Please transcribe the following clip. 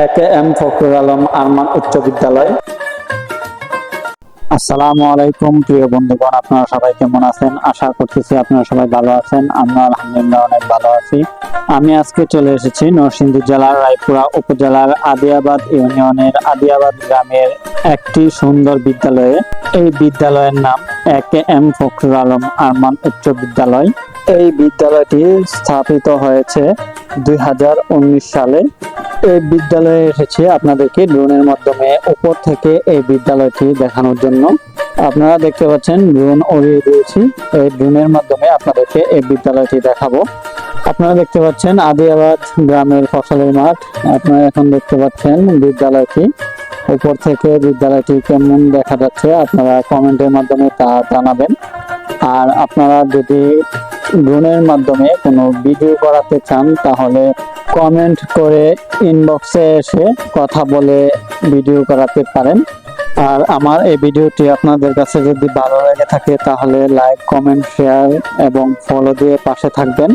এ M Fakhrul Alam Arman উচ্চ বিদ্যালয়। আসসালামু আলাইকুম, প্রিয় বন্ধুগণ, আপনারা সবাই কেমন আছেন? আশা করতেছি আপনারা সবাই ভালো আছেন আমরা আলহামদুলিল্লাহ অনেক ভালো আছি। আমি আজকে চলে এসেছি নরসিংদী জেলার রায়পুরা উপজেলার আদিয়াবাদ ইউনিয়নের আদিয়াবাদ গ্রামের একটি সুন্দর বিদ্যালয়ে। এই বিদ্যালয়ের নাম A K M Fakhrul Alam Arman উচ্চ বিদ্যালয়। এই বিদ্যালয়টি স্থাপিত হয়েছে দুই হাজার উনিশ সালে। এই বিদ্যালয়ে এসেছি আপনাদেরকে ড্রোনের মাধ্যমে উপর থেকে এই বিদ্যালয়টি দেখানোর জন্য। আপনারা দেখতে পাচ্ছেন ড্রোন উড়িয়ে দিয়েছি। এই ড্রোনের মাধ্যমে আপনাদেরকে এই বিদ্যালয়টি দেখাবো। আপনারা দেখতে পাচ্ছেন আদিয়াবাদ গ্রামের ফসলের মাঠ। আপনারা এখন দেখতে পাচ্ছেন বিদ্যালয়টি। উপর থেকে বিদ্যালয়টি কেমন দেখা যাচ্ছে আপনারা কমেন্টের মাধ্যমে তা জানাবেন। আর আপনারা যদি ড্রোনের মাধ্যমে কোনো ভিডিও করাতে চান, তাহলে কমেন্ট করে ইনবক্সে এসে কথা বলে ভিডিও করাতে পারেন। আর আমার এই ভিডিওটি আপনাদের কাছে যদি ভালো লেগে থাকে, তাহলে লাইক কমেন্ট শেয়ার এবং ফলো দিয়ে পাশে থাকবেন।